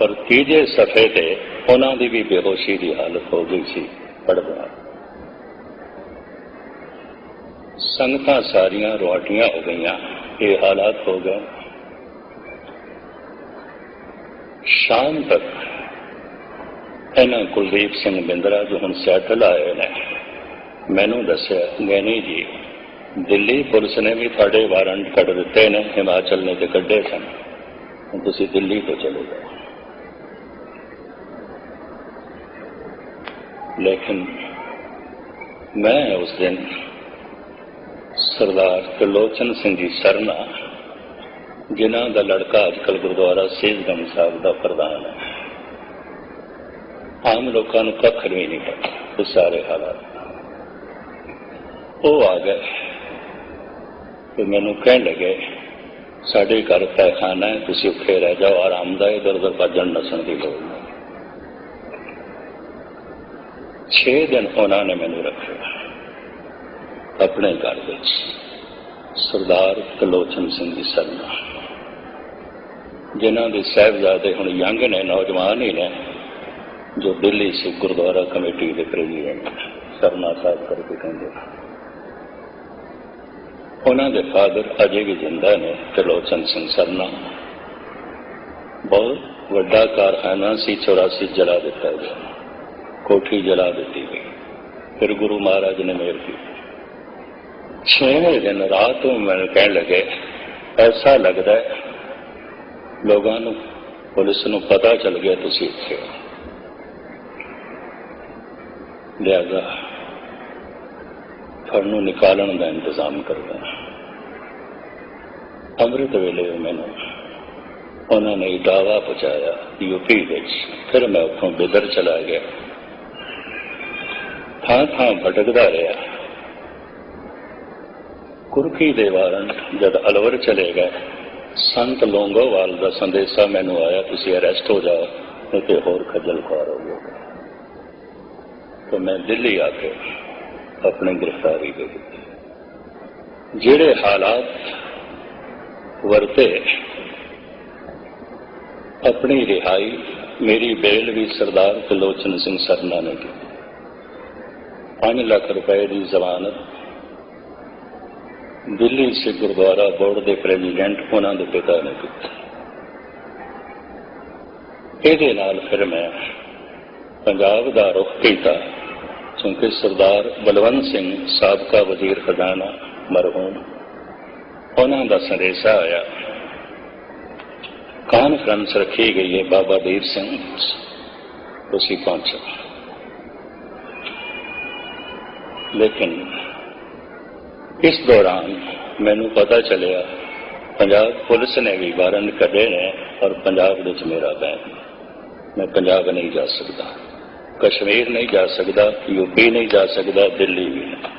ਪਰ ਤੀਜੇ ਸਫ਼ੇ ਤੇ ਉਹਨਾਂ ਦੀ ਵੀ ਬੇਹੋਸ਼ੀ ਦੀ ਹਾਲਤ ਹੋ ਗਈ ਸੀ। ਪੜ੍ਹਦਿਆਂ ਸੰਗਤਾਂ ਸਾਰੀਆਂ ਰੋਟੀਆਂ ਹੋ ਗਈਆਂ। ਇਹ ਹਾਲਾਤ ਹੋ ਗਏ। ਸ਼ਾਮ ਤੱਕ ਇਹਨਾਂ ਕੁਲਦੀਪ ਸਿੰਘ ਬਿੰਦਰਾ ਜੋ ਹੁਣ ਸੈਟਲ ਆਏ ਨੇ, ਮੈਨੂੰ ਦੱਸਿਆ ਗੈਨੀ ਜੀ, ਦਿੱਲੀ ਪੁਲਿਸ ਨੇ ਵੀ ਤੁਹਾਡੇ ਵਾਰੰਟ ਕੱਢ ਦਿੱਤੇ ਨੇ, ਹਿਮਾਚਲ ਨੇ ਤੇ ਕੱਢੇ ਸਨ। ਹੁਣ ਤੁਸੀਂ ਦਿੱਲੀ ਤੋਂ ਚਲੇ ਜਾਓ। ਲੇਕਿਨ ਮੈਂ ਉਸ ਦਿਨ ਸਰਦਾਰ ਤਲੋਚਨ ਸਿੰਘ ਜੀ ਸਰਨਾ, ਜਿਨ੍ਹਾਂ ਦਾ ਲੜਕਾ ਅੱਜਕੱਲ ਗੁਰਦੁਆਰਾ ਸੇਜਗੰਜ ਸਾਹਿਬ ਦਾ ਪ੍ਰਧਾਨ ਹੈ, ਆਮ ਲੋਕਾਂ ਨੂੰ ਕੱਖ ਵੀ ਨਹੀਂ ਪਤਾ ਉਹ ਸਾਰੇ ਹਾਲਾਤ ਉਹ ਆ ਗਏ ਤੇ ਮੈਨੂੰ ਕਹਿਣ ਲੱਗੇ, ਸਾਡੇ ਘਰ ਪੈਖਾਨਾ ਹੈ, ਤੁਸੀਂ ਉੱਥੇ ਰਹਿ ਜਾਓ ਆਰਾਮਦਾ ਇਧਰ ਉਧਰ ਭੱਜਣ ਨਸਣ ਦੀ ਲੋੜ ਨਹੀਂ। 6 ਦਿਨ ਉਹਨਾਂ ਨੇ ਮੈਨੂੰ ਰੱਖਿਆ। ਆਪਣੇ ਘਰ ਵਿੱਚ ਸਰਦਾਰ ਕਲੋਚਨ ਸਿੰਘ ਦੀ ਸਰਨਾ। ਜਿਨ੍ਹਾਂ ਦੇ ਸਾਹਿਬਜ਼ਾਦੇ ਹੁਣ ਯੰਗ ਨੇ, ਨੌਜਵਾਨ ਹੀ ਨੇ, ਜੋ ਦਿੱਲੀ ਸਿੱਖ ਗੁਰਦੁਆਰਾ ਕਮੇਟੀ ਦੇ ਪ੍ਰੈਜ਼ੀਡੈਂਟ, ਸਰਨਾ ਸਾਹਿਬ ਕਰਕੇ ਕਹਿੰਦੇ ਉਹਨਾਂ ਦੇ ਫਾਦਰ ਅਜੇ ਵੀ ਜਿੰਦਾ ਨੇ, ਕਲੋਚਨ ਸਿੰਘ ਸਰਨਾ। ਬਹੁਤ ਵੱਡਾ ਕਾਰਖਾਨਾ ਸੀ 84 ਜਲਾ ਦਿੱਤਾ ਗਿਆ ਕੋਠੀ ਜਲਾ ਦਿੱਤੀ ਗਈ। ਫਿਰ ਗੁਰੂ ਮਹਾਰਾਜ ਨੇ ਮਿਹਰ ਕੀਤੀ। ਛੇਵੇਂ ਦਿਨ ਰਾਤ ਨੂੰ ਮੈਨੂੰ ਕਹਿਣ ਲੱਗੇ, ਐਸਾ ਲੱਗਦਾ ਹੈ, ਲੋਕਾਂ ਨੂੰ, ਪੁਲਿਸ ਨੂੰ ਪਤਾ ਚੱਲ ਗਿਆ ਤੁਸੀਂ ਇੱਥੇ ਹੋ ਤੁਹਾਨੂੰ ਨਿਕਾਲਣ ਦਾ ਇੰਤਜ਼ਾਮ ਕਰਦਾ ਅੰਮ੍ਰਿਤ ਵੇਲੇ ਮੈਨੂੰ ਉਹਨਾਂ ਨੇ ਇਟਾਵਾ ਪਹੁੰਚਾਇਆ ਯੂਪੀ ਵਿੱਚ। ਫਿਰ ਮੈਂ ਉੱਥੋਂ ਬਿਦਰ ਚਲਾ ਗਿਆ। ਥਾਂ ਥਾਂ ਭਟਕਦਾ ਰਿਹਾ। ਕੁਰਕੀ ਦੇ ਵਾਰਨ ਜਦ ਅਲਵਰ ਚਲੇ ਗਏ, ਸੰਤ ਲੋਂਗੋਵਾਲ ਦਾ ਸੰਦੇਸ਼ਾ ਮੈਨੂੰ ਆਇਆ, ਤੁਸੀਂ ਅਰੈਸਟ ਹੋ ਜਾਓ, ਨਹੀਂ ਤੇ ਹੋਰ ਖੱਜਲ ਖੁਆਰ ਹੋ ਜਾਓਗੇ। ਤਾਂ ਮੈਂ ਦਿੱਲੀ ਆ ਕੇ ਆਪਣੀ ਗ੍ਰਿਫਤਾਰੀ ਦੇ ਦਿੱਤੀ। ਜਿਹੜੇ ਹਾਲਾਤ ਵਰਤੇ, ਆਪਣੀ ਰਿਹਾਈ ਮੇਰੀ ਬੇਲ ਵੀ ਸਰਦਾਰ ਕਲੋਚਨ ਸਿੰਘ ਸਰਨਾ ਨੇ ਕੀਤੀ। 5 ਲੱਖ ਰੁਪਏ ਦੀ ਜ਼ਮਾਨਤ ਦਿੱਲੀ ਸਿੱਖ ਗੁਰਦੁਆਰਾ ਬੋਰਡ ਦੇ ਪ੍ਰੈਜ਼ੀਡੈਂਟ ਉਹਨਾਂ ਦੇ ਪਿਤਾ ਨੇ ਕੀਤੀ ਇਹਦੇ ਨਾਲ ਫਿਰ ਮੈਂ ਪੰਜਾਬ ਦਾ ਰੁਖ ਕੀਤਾ, ਕਿਉਂਕਿ ਸਰਦਾਰ ਬਲਵੰਤ ਸਿੰਘ ਸਾਬਕਾ ਵਜ਼ੀਰ ਖਜ਼ਾਨਾ ਮਰਹੂਮ। ਉਹਨਾਂ ਦਾ ਸੰਦੇਸ਼ਾ ਆਇਆ ਕਾਨਫਰੰਸ ਰੱਖੀ ਗਈ ਹੈ ਬਾਬਾ ਦੀਪ ਸਿੰਘ ਤੁਸੀਂ ਪਹੁੰਚੋ। ਲੇਕਿਨ ਇਸ ਦੌਰਾਨ ਮੈਨੂੰ ਪਤਾ ਚੱਲਿਆ ਪੰਜਾਬ ਪੁਲਿਸ ਨੇ ਵੀ ਵਾਰੰਟ ਕੱਢੇ ਨੇ ਔਰ ਪੰਜਾਬ ਵਿੱਚ ਮੇਰਾ ਬੈਨ ਮੈਂ ਪੰਜਾਬ ਨਹੀਂ ਜਾ ਸਕਦਾ ਕਸ਼ਮੀਰ ਨਹੀਂ ਜਾ ਸਕਦਾ ਯੂਪੀ ਨਹੀਂ ਜਾ ਸਕਦਾ ਦਿੱਲੀ ਵੀ ਨਹੀਂ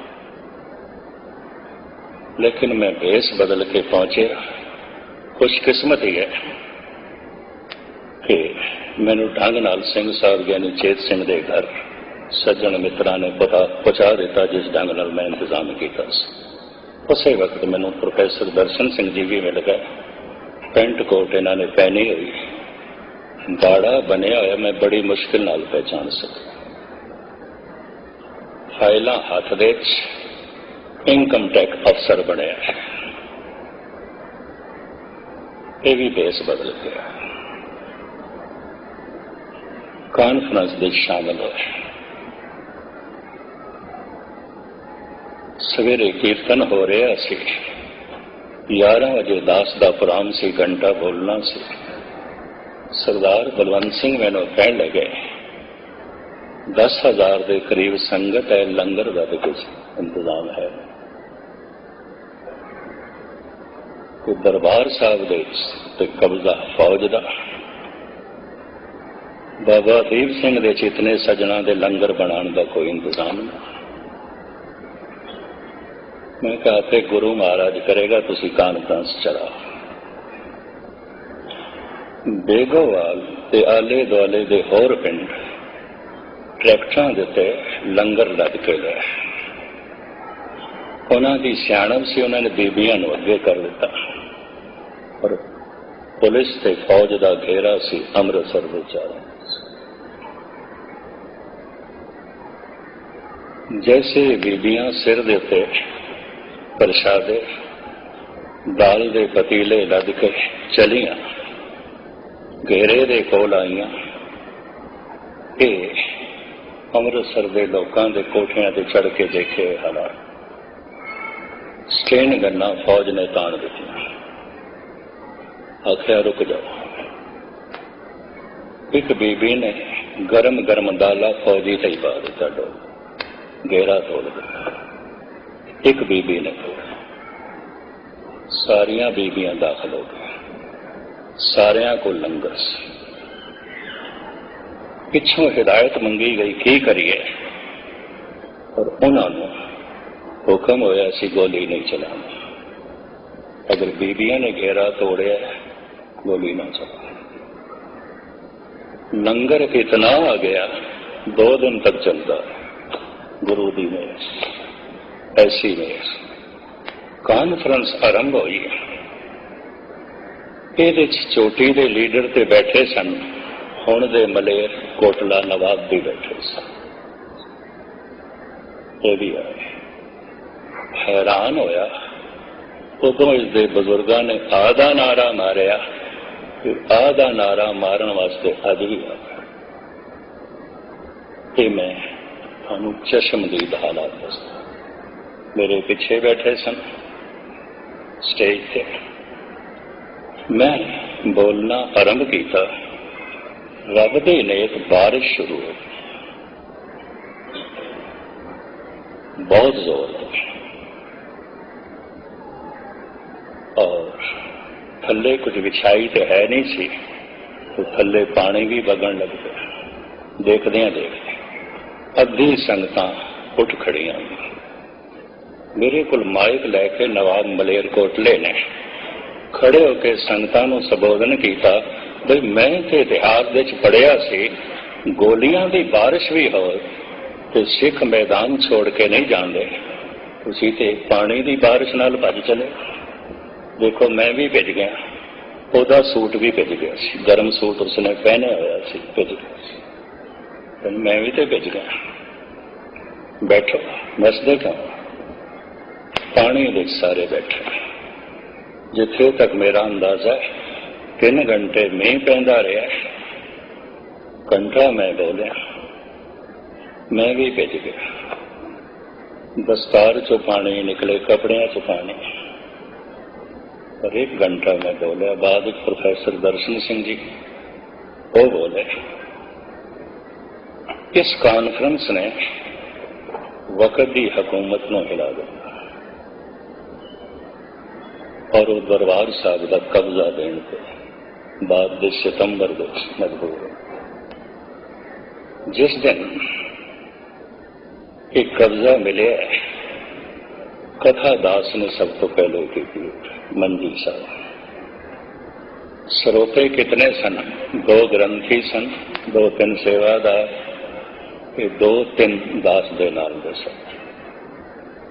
ਲੇਕਿਨ ਮੈਂ ਭੇਸ ਬਦਲ ਕੇ ਪਹੁੰਚਿਆ ਖੁਸ਼ਕਿਸਮਤ ਹੀ ਹੈ ਕਿ ਮੈਨੂੰ ਢੰਗ ਨਾਲ ਸਿੰਘ ਸਾਹਿਬ ਗਿਆਨੀ ਚੇਤ ਸਿੰਘ ਦੇ ਘਰ ਸੱਜਣ ਮਿੱਤਰਾਂ ਨੇ ਪਤਾ ਪਹੁੰਚਾ ਦਿੱਤਾ ਜਿਸ ਢੰਗ ਨਾਲ ਮੈਂ ਇੰਤਜ਼ਾਮ ਕੀਤਾ ਸੀ ਉਸੇ ਵਕਤ ਮੈਨੂੰ ਪ੍ਰੋਫੈਸਰ ਦਰਸ਼ਨ ਸਿੰਘ ਜੀ ਵੀ ਮਿਲ ਗਏ ਪੈਂਟ ਕੋਟ ਇਹਨਾਂ ਨੇ ਪਹਿਨੀ ਹੋਈ ਦਾੜਾ ਬਣਿਆ ਹੋਇਆ ਮੈਂ ਬੜੀ ਮੁਸ਼ਕਿਲ ਨਾਲ ਪਹਿਚਾਨ ਸਕਿਆ ਫਾਈਲਾਂ ਹੱਥ ਦੇ ਵਿੱਚ ਇਨਕਮ ਟੈਕਸ ਅਫਸਰ ਬਣਿਆ ਇਹ ਵੀ ਬੇਸ ਬਦਲ ਗਿਆ ਕਾਨਫਰੰਸ ਦੇ ਸ਼ਾਮਲ ਹੋਏ ਸਵੇਰੇ ਕੀਰਤਨ ਹੋ ਰਿਹਾ ਸੀ। 11 ਵਜੇ ਦਾਸ ਦਾ ਪ੍ਰਾਮ ਸੀ, ਘੰਟਾ ਬੋਲਣਾ ਸੀ। ਸਰਦਾਰ ਬਲਵੰਤ ਸਿੰਘ ਮੈਨੂੰ ਕਹਿਣ ਲੱਗੇ 10000 ਦੇ ਕਰੀਬ ਸੰਗਤ ਹੈ, ਲੰਗਰ ਦਾ ਤੇ ਕੁਝ ਇੰਤਜ਼ਾਮ ਹੈ। ਤੇ ਦਰਬਾਰ ਸਾਹਿਬ ਦੇ ਤੇ ਕਬਜ਼ਾ ਫੌਜ ਦਾ। ਬਾਬਾ ਦੀਪ ਸਿੰਘ ਦੇ ਚਿਤਨੇ ਸਜਣਾ ਦੇ ਲੰਗਰ ਬਣਾਉਣ ਦਾ ਕੋਈ ਇੰਤਜ਼ਾਮ ਨਹੀਂ ਮੈਂ ਕਿਹਾ ਤੇ ਗੁਰੂ ਮਹਾਰਾਜ ਕਰੇਗਾ, ਤੁਸੀਂ ਕਾਨਫਰੰਸ ਚਲਾ ਬੇਗੋਵਾਲ ਤੇ ਆਲੇ ਦੁਆਲੇ ਦੇ ਹੋਰ ਪਿੰਡ ਟਰੈਕਟਰਾਂ ਦੇ ਉੱਤੇ ਲੰਗਰ ਲੱਗ ਕੇ ਗਏ। ਉਹਨਾਂ ਦੀ ਸਿਆਣਪ ਸੀ, ਉਹਨਾਂ ਨੇ ਬੀਬੀਆਂ ਨੂੰ ਅੱਗੇ ਕਰ ਦਿੱਤਾ। ਪਰ ਪੁਲਿਸ ਤੇ ਫੌਜ ਦਾ ਘੇਰਾ ਸੀ ਅੰਮ੍ਰਿਤਸਰ ਦੇ ਚਾरों ਜੈਸੇ ਬੀਬੀਆਂ ਸਿਰ ਦੇ ਉੱਤੇ ਪ੍ਰਸ਼ਾਦੇ, ਦਾਲ ਦੇ ਪਤੀਲੇ ਲੱਦ ਕੇ ਚਲੀਆਂ, ਘੇਰੇ ਦੇ ਕੋਲ ਆਈਆਂ। ਇਹ ਅੰਮ੍ਰਿਤਸਰ ਦੇ ਲੋਕਾਂ ਦੇ ਕੋਠਿਆਂ ਤੇ ਚੜ ਕੇ ਦੇਖੇ ਹਾਲਾਤ। ਸਟੇਨ ਗੰਨਾ ਫੌਜ ਨੇ ਤਾਣ ਦਿੱਤੀਆਂ। ਆਖਿਆ, ਰੁਕ ਜਾਓ। ਇੱਕ ਬੀਬੀ ਨੇ ਗਰਮ ਗਰਮ ਦਾਲਾ ਫੌਜੀ ਤੇ ਪਾ ਦਿੱਤਾ ਡੋ ਗੇਰਾ ਤੋੜ ਦਿੱਤਾ। ਇੱਕ ਬੀਬੀ ਨੇ ਤੋੜਿਆ ਸਾਰੀਆਂ ਬੀਬੀਆਂ ਦਾਖਲ ਹੋ ਗਈਆਂ। ਸਾਰਿਆਂ ਕੋਲ ਲੰਗਰ ਸੀ। ਪਿੱਛੋਂ ਹਿਦਾਇਤ ਮੰਗੀ ਗਈ, ਕੀ ਕਰੀਏ? ਪਰ ਉਹਨਾਂ ਨੂੰ ਹੁਕਮ ਹੋਇਆ ਸੀ ਗੋਲੀ ਨਹੀਂ ਚਲਾਉਣੀ। ਅਗਰ ਬੀਬੀਆਂ ਨੇ ਘੇਰਾ ਤੋੜਿਆ, ਗੋਲੀ ਨਾ ਚਲਾਓ ਲੰਗਰ ਇਤਨਾ ਆ ਗਿਆ, ਦੋ ਦਿਨ ਤੱਕ ਚੱਲਦਾ ਗੁਰੂ ਦੀ ਮਿਹਰ। ਐਸੀ ਮਿਹਰ ਕਾਨਫਰੰਸ ਆਰੰਭ ਹੋਈ ਇਹਦੇ ਚ ਚੋਟੀ ਦੇ ਲੀਡਰ ਤੇ ਬੈਠੇ ਸਨ। ਹੁਣ ਦੇ ਮਲੇਰ ਕੋਟਲਾ ਨਵਾਬ ਵੀ ਬੈਠੇ ਸਨ। ਇਹ ਵੀ ਆਏ। ਹੈਰਾਨ ਹੋਇਆ। ਉਦੋਂ ਇਸ ਦੇ ਬਜ਼ੁਰਗਾਂ ਨੇ ਆਦਾ ਨਾਰਾ ਮਾਰਿਆ ਕਿ ਆਦਾ ਨਾਰਾ ਮਾਰਨ ਵਾਸਤੇ ਅੱਜ ਵੀ ਆਇਆ ਤੇ ਮੈਂ ਤੁਹਾਨੂੰ ਚਸ਼ਮਦੀਦ ਹਾਲਾਤ ਦੱਸਦਾ। ਮੇਰੇ ਪਿੱਛੇ ਬੈਠੇ ਸਨ। ਸਟੇਜ ਤੇ ਮੈਂ ਬੋਲਣਾ ਆਰੰਭ ਕੀਤਾ। ਰੱਬ ਦੇ ਨੇਕ ਬਾਰਿਸ਼ ਸ਼ੁਰੂ ਹੋ ਗਈ ਬਹੁਤ ਜ਼ੋਰ ਦੀ ਔਰ ਥੱਲੇ ਕੁਝ ਵਿਛਾਈ ਤੇ ਹੈ ਨਹੀਂ ਸੀ। ਤੇ ਥੱਲੇ ਪਾਣੀ ਵੀ ਵਗਣ ਲੱਗ ਪਿਆ। ਦੇਖਦਿਆਂ ਦੇਖਦੇ ਅੱਧੀ ਸੰਗਤਾਂ ਉੱਠ ਖੜੀਆਂ ਮੇਰੇ ਕੋਲ ਮਾਈਕ ਲੈ ਕੇ ਨਵਾਬ ਮਲੇਰਕੋਟਲੇ ਨੇ। ਖੜੇ ਹੋ ਕੇ ਸੰਗਤਾਂ ਨੂੰ ਸੰਬੋਧਨ ਕੀਤਾ, ਬਈ ਮੈਂ ਤੇ ਇਤਿਹਾਸ ਵਿੱਚ ਪੜਿਆ ਸੀ, ਗੋਲੀਆਂ ਦੀ ਬਾਰਿਸ਼ ਵੀ ਹੋਵੇ ਤੇ ਸਿੱਖ ਮੈਦਾਨ ਛੋੜ ਕੇ ਨਹੀਂ ਜਾਂਦੇ। ਤੁਸੀਂ ਤੇ ਪਾਣੀ ਦੀ ਬਾਰਿਸ਼ ਨਾਲ ਭੱਜ ਚਲੇ। ਦੇਖੋ, ਮੈਂ ਵੀ ਭਿੱਜ ਗਿਆ। ਉਹਦਾ ਸੂਟ ਵੀ ਭਿੱਜ ਗਿਆ ਸੀ। ਗਰਮ ਸੂਟ ਉਸਨੇ ਪਹਿਨਿਆ ਹੋਇਆ ਸੀ, ਭਿੱਜ ਗਿਆ ਸੀ। ਤੇ ਮੈਂ ਵੀ ਤੇ ਭਿੱਜ ਗਿਆ। ਬੈਠੋ, ਨਸਦੇ ਕਾ ਪਾਣੀ ਵਿੱਚ ਸਾਰੇ ਬੈਠੇ ਜਿੱਥੇ ਤੱਕ ਮੇਰਾ ਅੰਦਾਜ਼ਾ ਹੈ ਤਿੰਨ ਘੰਟੇ ਮੀਂਹ ਪੈਂਦਾ ਰਿਹਾ ਘੰਟਾ ਮੈਂ ਬੋਲਿਆ ਮੈਂ ਵੀ ਭਿੱਜ ਗਿਆ ਦਸਤਾਰ ਚੋਂ ਪਾਣੀ ਨਿਕਲੇ ਕਪੜਿਆਂ ਚੋਂ ਪਾਣੀ ਪਰ ਇੱਕ ਘੰਟਾ ਮੈਂ ਬੋਲਿਆ ਬਾਅਦ ਵਿੱਚ ਪ੍ਰੋਫੈਸਰ ਦਰਸ਼ਨ ਸਿੰਘ ਜੀ ਉਹ ਬੋਲੇ ਇਸ ਕਾਨਫਰੰਸ ਨੇ ਵਕਤ ਦੀ ਹਕੂਮਤ ਨੂੰ ਹਿਲਾ ਦਿੱਤਾ ਔਰ ਉਹ ਦਰਬਾਰ ਸਾਹਿਬ ਦਾ ਕਬਜ਼ਾ ਦੇਣ ਤੇ ਬਾਅਦ ਦੇ ਸਤੰਬਰ ਦੇ ਮਜਬੂਰ ਜਿਸ ਦਿਨ ਇਹ ਕਬਜ਼ਾ ਮਿਲਿਆ ਕਥਾ ਦਾਸ ਨੇ ਸਭ ਤੋਂ ਪਹਿਲੇ ਕੀਤੀ ਮੰਜੀ ਸਾਹਿਬ। ਸਰੋਤੇ ਕਿਤਨੇ ਸਨ? ਦੋ ਗ੍ਰੰਥੀ ਸਨ, ਦੋ ਤਿੰਨ ਸੇਵਾਦਾਰ ਤੇ ਦੋ ਤਿੰਨ ਦਾਸ ਦੇ ਨਾਲ ਦੇ ਸਨ।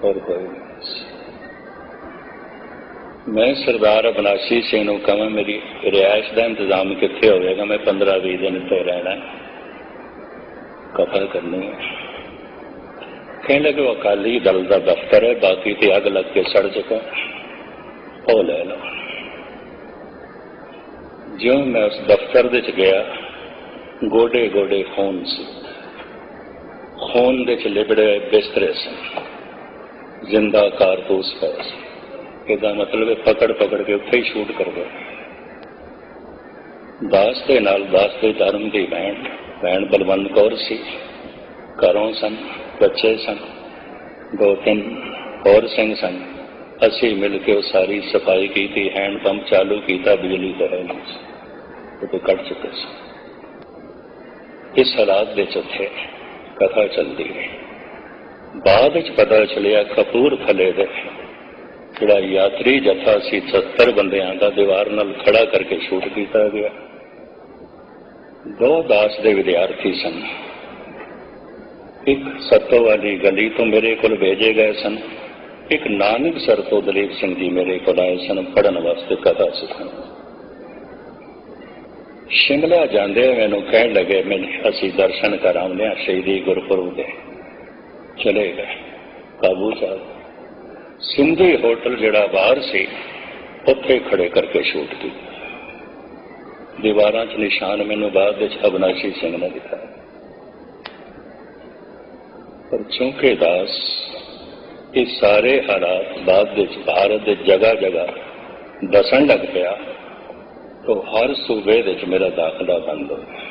ਹੋਰ ਕੋਈ ਨਹੀਂ ਸੀ। ਮੈਂ ਸਰਦਾਰ ਅਬਨਾਸ਼ੀ ਸਿੰਘ ਨੂੰ ਕਹਾਂ ਮੇਰੀ ਰਿਹਾਇਸ਼ ਦਾ ਇੰਤਜ਼ਾਮ ਕਿੱਥੇ ਹੋਵੇਗਾ ਮੈਂ 15 20 ਦਿਨ ਇੱਥੇ ਰਹਿਣਾ ਹੈ। ਕਥਾ ਕਰਨੀ ਹੈ ਕਹਿਣ ਲੱਗੇ ਉਹ ਅਕਾਲੀ ਦਲ ਦਾ ਦਫ਼ਤਰ ਹੈ ਬਾਕੀ ਤੇ ਅੱਗ ਲੱਗ ਕੇ ਸੜ ਚੁੱਕਾ ਉਹ ਲੈ ਲਓ ਜਿਉਂ ਮੈਂ ਉਸ ਦਫ਼ਤਰ ਦੇ ਚ ਗਿਆ ਗੋਡੇ ਗੋਡੇ ਖੂਨ ਸੀ ਖੂਨ ਦੇ ਚ ਲਿਬੜੇ ਹੋਏ ਬਿਸਤਰੇ ਸਨ ਜ਼ਿੰਦਾ ਕਾਰਤੂਸ ਪਏ ਸੀ ਇਹਦਾ ਮਤਲਬ ਹੈ ਪਕੜ ਪਕੜ ਕੇ ਉੱਥੇ ਹੀ ਸ਼ੂਟ ਕਰ ਗਏ ਦਾਸ ਦੇ ਨਾਲ ਦਾਸ ਦੇ ਧਰਮ ਦੀ ਭੈਣ ਭੈਣ ਬਲਵੰਤ ਕੌਰ ਸੀ ਘਰੋਂ ਸਨ ਬੱਚੇ ਸਨ ਦੋ ਤਿੰਨ ਹੋਰ ਸਿੰਘ ਸਨ ਅਸੀਂ ਮਿਲ ਕੇ ਉਹ ਸਾਰੀ ਸਫ਼ਾਈ ਕੀਤੀ ਹੈਂਡ ਪੰਪ ਚਾਲੂ ਕੀਤਾ ਬਿਜਲੀ ਤਾਂ ਹੈ ਨਹੀਂ ਸੀ ਉਹ ਤੇ ਕੱਟ ਚੁੱਕੇ ਸੀ ਇਸ ਹਾਲਾਤ ਦੇ ਉੱਥੇ ਕਥਾ ਚੱਲਦੀ ਰਹੀ ਬਾਅਦ ਵਿੱਚ ਪਤਾ ਚੱਲਿਆ ਕਪੂਰਥਲੇ ਦੇ ਜਿਹੜਾ ਯਾਤਰੀ ਜਥਾ ਸੀ 70 ਬੰਦਿਆਂ ਦਾ ਦੀਵਾਰ ਨਾਲ ਖੜਾ ਕਰਕੇ ਸ਼ੂਟ ਕੀਤਾ ਗਿਆ। ਦੋ ਦਾਸ ਦੇ ਵਿਦਿਆਰਥੀ ਸਨ। ਇੱਕ ਸੱਤੋ ਵਾਲੀ ਗਲੀ ਤੋਂ ਮੇਰੇ ਕੋਲ ਭੇਜੇ ਗਏ ਸਨ। ਇੱਕ ਨਾਨਕ ਸਰ ਤੋਂ ਦਲੀਪ ਸਿੰਘ ਜੀ ਮੇਰੇ ਕੋਲ ਆਏ ਸਨ ਪੜਨ ਵਾਸਤੇ ਕਥਾ ਸਿੱਖਣ। ਸ਼ਿਮਲਾ ਜਾਂਦੇ ਮੈਨੂੰ ਕਹਿਣ ਲੱਗੇ ਮੈਂ ਅਸੀਂ ਦਰਸ਼ਨ ਕਰਾਉਂਦੇ ਹਾਂ ਸ਼ਹੀਦੀ ਗੁਰਪੁਰਬ ਦੇ। ਚਲੇ ਗਏ। ਕਾਬੂ ਸਾਹਿਬ ਸਿੰਧੀ ਹੋਟਲ ਜਿਹੜਾ ਬਾਹਰ ਸੀ, ਉੱਥੇ ਖੜੇ ਕਰਕੇ ਸ਼ੂਟ ਕੀਤਾ। ਦੀਵਾਰਾਂ 'ਚ ਨਿਸ਼ਾਨ ਮੈਨੂੰ ਬਾਅਦ ਵਿੱਚ ਅਬਨਾਸ਼ੀ ਸਿੰਘ ਨੇ ਦਿਖਾਇਆ ਪਰ ਚੌਂਕੇ ਦਾਸ, ਇਹ ਸਾਰੇ ਹਾਲਾਤ ਬਾਅਦ ਵਿੱਚ ਭਾਰਤ ਦੇ ਜਗ੍ਹਾ ਜਗ੍ਹਾ ਦਸਣ ਲੱਗ ਪਿਆ ਤੋਂ ਹਰ ਸੂਬੇ ਵਿੱਚ ਮੇਰਾ ਦਾਖਲਾ ਬੰਦ ਹੋ ਗਿਆ।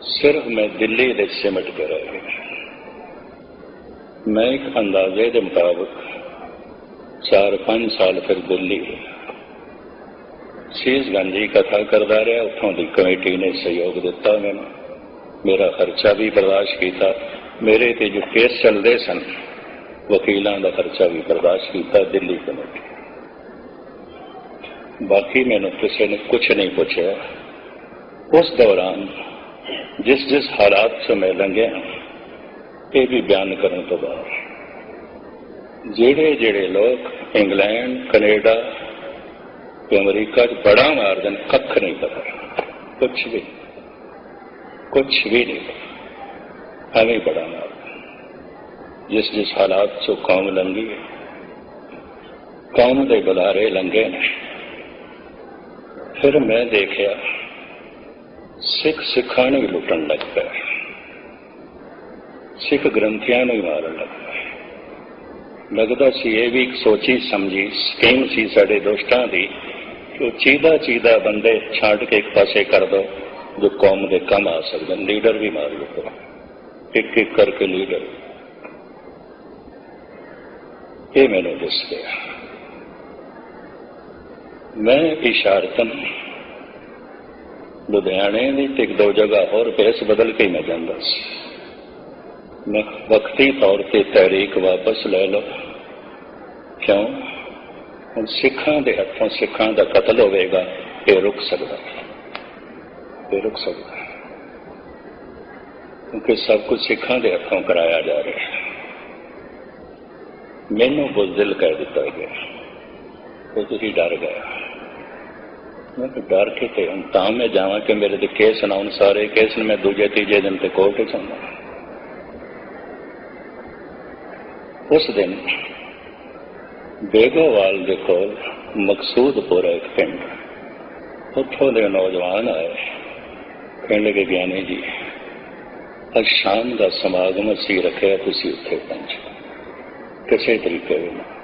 ਸਿਰਫ ਮੈਂ ਦਿੱਲੀ ਦੇ ਸਿਮਟ ਕੇ ਰਹਿ ਗਿਆ। ਮੈਂ ਇੱਕ ਅੰਦਾਜ਼ੇ ਦੇ ਮੁਤਾਬਕ 4-5 ਸਾਲ ਫਿਰ ਦਿੱਲੀ ਸ਼ੀਸ਼ ਗੰਜੀ ਕਥਾ ਕਰਦਾ ਰਿਹਾ ਉੱਥੋਂ ਦੀ ਕਮੇਟੀ ਨੇ ਸਹਿਯੋਗ ਦਿੱਤਾ ਮੈਨੂੰ ਮੇਰਾ ਖਰਚਾ ਵੀ ਬਰਦਾਸ਼ਤ ਕੀਤਾ ਮੇਰੇ ਤੇ ਜੋ ਕੇਸ ਚੱਲਦੇ ਸਨ ਵਕੀਲਾਂ ਦਾ ਖਰਚਾ ਵੀ ਬਰਦਾਸ਼ਤ ਕੀਤਾ ਦਿੱਲੀ ਕਮੇਟੀ ਬਾਕੀ ਮੈਨੂੰ ਕਿਸੇ ਨੇ ਕੁਝ ਨਹੀਂ ਪੁੱਛਿਆ ਉਸ ਦੌਰਾਨ ਜਿਸ ਜਿਸ ਹਾਲਾਤ ਤੋਂ ਮੈਂ ਲੰਘਿਆ ਇਹ ਵੀ ਬਿਆਨ ਕਰਨ ਤੋਂ ਬਾਅਦ ਜਿਹੜੇ ਜਿਹੜੇ ਲੋਕ ਇੰਗਲੈਂਡ, ਕੈਨੇਡਾ ਤੇ ਅਮਰੀਕਾ 'ਚ ਬੜਾ ਮਾਰਦੇ ਨੇ, ਕੱਖ ਨਹੀਂ ਪਤਾ। ਕੁਛ ਵੀ। ਕੁਛ ਵੀ ਨਹੀਂ ਐਵੇਂ ਬੜਾ ਮਾਰਦੇ ਜਿਸ ਜਿਸ ਹਾਲਾਤ 'ਚੋਂ ਕੌਮ ਲੰਘੀ ਹੈ। ਕੌਮ ਦੇ ਬੁਲਾਰੇ ਲੰਘੇ ਨੇ। ਫਿਰ ਮੈਂ ਦੇਖਿਆ, ਸਿੱਖ ਸਿੱਖਾਂ ਨੂੰ ਹੀ ਲੁੱਟਣ ਲੱਗ ਪਿਆ। ਸਿੱਖ ਗ੍ਰੰਥੀਆਂ ਨੂੰ ਹੀ ਮਾਰਨ ਲੱਗ ਲੱਗਦਾ ਸੀ ਇਹ ਵੀ ਇੱਕ ਸੋਚੀ ਸਮਝੀ ਸਕੀਮ ਸੀ ਸਾਡੇ ਦੋਸਤਾਂ ਦੀ ਕਿ ਉਹ ਚੀਦਾ ਚੀਦਾ ਬੰਦੇ ਛਾਂਟ ਕੇ ਇੱਕ ਪਾਸੇ ਕਰ ਦੋ, ਜੋ ਕੌਮ ਦੇ ਕੰਮ ਆ ਸਕਦੇ ਲੀਡਰ ਵੀ ਮਾਰ ਲਓ ਇੱਕ ਇੱਕ ਕਰਕੇ ਲੀਡਰ। ਇਹ ਮੈਨੂੰ ਦਿਸ ਗਿਆ। ਮੈਂ ਇਸ਼ਾਰਤਨ ਲੁਧਿਆਣੇ ਦੀ ਤੇ ਇੱਕ ਦੋ ਜਗ੍ਹਾ ਹੋਰ ਭੇਸ ਬਦਲ ਕੇ ਮੈਂ ਜਾਂਦਾ ਸੀ। ਮੈਂ ਵਕਤੀ ਤੌਰ ਤੇ ਤਹਿਰੀਕ ਵਾਪਸ ਲੈ ਲਓ ਕਿਉਂ ਹੁਣ ਸਿੱਖਾਂ ਦੇ ਹੱਥੋਂ ਸਿੱਖਾਂ ਦਾ ਕਤਲ ਹੋਵੇਗਾ ਇਹ ਰੁਕ ਸਕਦਾ ਇਹ ਰੁਕ ਸਕਦਾ ਕਿਉਂਕਿ ਸਭ ਕੁਝ ਸਿੱਖਾਂ ਦੇ ਹੱਥੋਂ ਕਰਾਇਆ ਜਾ ਰਿਹਾ ਹੈ ਮੈਨੂੰ ਬੁਜ਼ਦਿਲ ਕਹਿ ਦਿੱਤਾ ਗਿਆ ਤੇ ਤੁਸੀਂ ਡਰ ਗਏ ਮੈਂ ਤਾਂ ਡਰ ਕੇ ਤੇ ਹੁਣ ਤਾਂ ਮੈਂ ਜਾਵਾਂ ਕਿ ਮੇਰੇ ਤੇ ਕੇਸ ਸੁਣਾਉਣ ਸਾਰੇ ਕੇਸ ਨੂੰ ਮੈਂ ਦੂਜੇ ਤੀਜੇ ਦਿਨ ਤੇ ਕੋਰਟ ਚ ਆਉਂਦਾ ਉਸ ਦਿਨ ਬੇਗੋਵਾਲ ਦੇ ਕੋਲ ਮਕਸੂਦਪੁਰ ਇੱਕ ਪਿੰਡ, ਉੱਥੋਂ ਦੇ ਨੌਜਵਾਨ ਆਏ। ਕਹਿਣ ਲੱਗੇ ਗਿਆਨੀ ਜੀ, ਅੱਜ ਸ਼ਾਮ ਦਾ ਸਮਾਗਮ ਅਸੀਂ ਰੱਖਿਆ ਤੁਸੀਂ ਉੱਥੇ ਪਹੁੰਚੋ ਕਿਸੇ ਤਰੀਕੇ ਨਾਲ।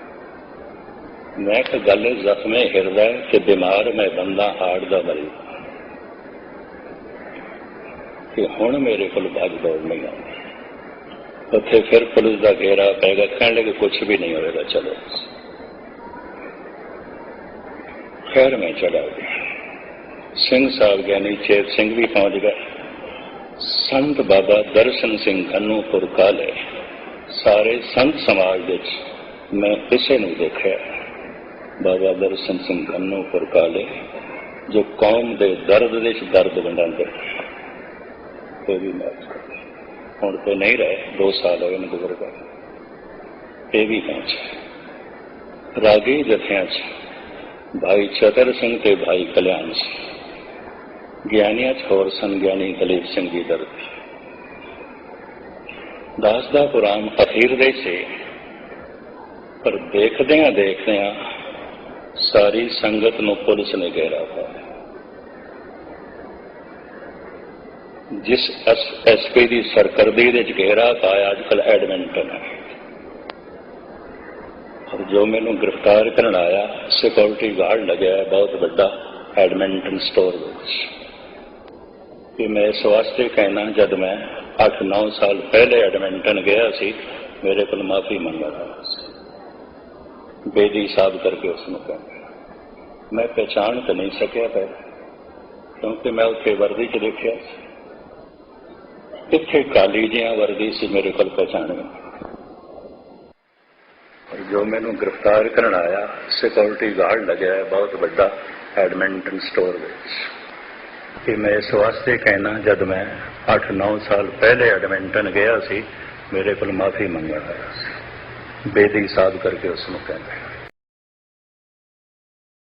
ਮੈਂ ਕਿ ਗੱਲ ਜ਼ਖਮੇ ਹਿਰਦਾ ਕਿ ਬਿਮਾਰ ਮੈਂ ਬੰਦਾ ਹਾਰਟ ਦਾ ਮਰੀਜ਼ ਕਿ ਹੁਣ ਮੇਰੇ ਕੋਲ ਭੱਜ ਦੌੜ ਨਹੀਂ ਆਉਂਦੀ। ਉੱਥੇ ਫਿਰ ਪੁਲਿਸ ਦਾ ਘੇਰਾ ਪੈਗਾ ਕਹਿਣ ਲੱਗੇ ਕੁਝ ਵੀ ਨਹੀਂ ਹੋਏਗਾ, ਚਲੋ। ਖੈਰ, ਮੈਂ ਚਲਾ ਗਿਆ। ਸਿੰਘ ਸਾਹਿਬ ਗਿਆਨੀ ਚੇਤ ਸਿੰਘ ਵੀ ਪਹੁੰਚ ਗਏ ਸੰਤ ਬਾਬਾ ਦਰਸ਼ਨ ਸਿੰਘ ਅਨੂਪੁਰ ਕਾਲੇ ਸਾਰੇ ਸੰਤ ਸਮਾਜ ਵਿੱਚ ਮੈਂ ਕਿਸੇ ਨੂੰ ਦੇਖਿਆ। ਬਾਬਾ ਦਰਸ਼ਨ ਸਿੰਘ ਅਨੂਪੁਰ ਕਾਲੇ ਜੋ ਕੌਮ ਦੇ ਦਰਦ ਦੇ ਵਿੱਚ ਦਰਦ ਵੰਡਾਉਂਦੇ ਕੋਈ ਵੀ ਮੈਂ ਹੁਣ ਤੇ ਨਹੀਂ ਰਹੇ 2 ਸਾਲ ਹੋਏ ਨੇ ਗੁਜ਼ਰ ਗਏ ਇਹ ਵੀ ਪਹੁੰਚੇ ਰਾਗੀ ਜਥਿਆਂ ਚ, ਭਾਈ ਚਤਰ ਸਿੰਘ ਤੇ ਭਾਈ ਕਲਿਆਣ ਸਿੰਘ ਗਿਆਨੀਆਂ ਚ ਹੋਰ ਸਨ ਗਿਆਨੀ ਦਲੀਪ ਸਿੰਘ ਜੀ ਦਰਦ ਦਾਸ ਦਾ ਪੁਰਾਣ ਅਖੀਰ ਦੇ ਸੀ ਪਰ ਦੇਖਦਿਆਂ ਦੇਖਦਿਆਂ ਸਾਰੀ ਸੰਗਤ ਨੂੰ ਪੁਲਿਸ ਨੇ ਘੇਰਾ ਪਾਇਆ ਜਿਸ ਐਸਪੀ ਦੀ ਸਰਕਰਦੀ ਦੇ ਚ ਘੇਰਾ ਪਾਇਆ ਅੱਜ ਕੱਲ ਐਡਮਿੰਟਨ ਹੈ ਔਰ ਜੋ ਮੈਨੂੰ ਗ੍ਰਿਫਤਾਰ ਕਰਨ ਆਇਆ ਸਿਕਿਉਰਿਟੀ ਗਾਰਡ ਲੱਗਿਆ ਹੈ, ਬਹੁਤ ਵੱਡਾ ਐਡਮਿੰਟਨ ਸਟੋਰ ਵਿੱਚ। ਕਿ ਮੈਂ ਇਸ ਵਾਸਤੇ ਕਹਿਣਾ ਜਦ ਮੈਂ 8-9 ਸਾਲ ਪਹਿਲੇ ਐਡਮਿੰਟਨ ਗਿਆ ਸੀ, ਮੇਰੇ ਕੋਲ ਮਾਫੀ ਮੰਗਦਾ ਸੀ। ਬੇਦੀ ਸਾਹਿਬ ਕਰਕੇ ਉਸ ਨੂੰ ਕਹਿੰਦਾ ਮੈਂ ਪਛਾਣ ਤਾਂ ਨਹੀਂ ਸਕਿਆ ਪਹਿਲਾਂ ਕਿਉਂਕਿ ਮੈਂ ਉੱਥੇ ਵਰਦੀ 'ਚ ਦੇਖਿਆ ਸੀ। ਇੱਥੇ ਕਾਲੀ ਜਿਹਾ ਵਰਗੀ ਸੀ ਮੇਰੇ ਕੋਲ ਪਛਾਣਿਆ ਜੋ ਮੈਨੂੰ ਗ੍ਰਿਫਤਾਰ ਕਰਨ ਆਇਆ ਸਿਕਿਉਰਿਟੀ ਗਾਰਡ ਲੱਗਿਆ ਹੈ, ਬਹੁਤ ਵੱਡਾ ਐਡਮਿੰਟਨ ਸਟੋਰ ਵਿੱਚ। ਕਿ ਮੈਂ ਇਸ ਵਾਸਤੇ ਕਹਿਣਾ, ਜਦ ਮੈਂ 8-9 ਸਾਲ ਪਹਿਲੇ ਐਡਮਿੰਟਨ ਗਿਆ ਸੀ, ਮੇਰੇ ਕੋਲ ਮਾਫੀ ਮੰਗਣ ਆਇਆ ਸੀ। ਬੇਦੀ ਸਾਧ ਕਰਕੇ ਉਸ ਨੂੰ ਕਹਿੰਦਾ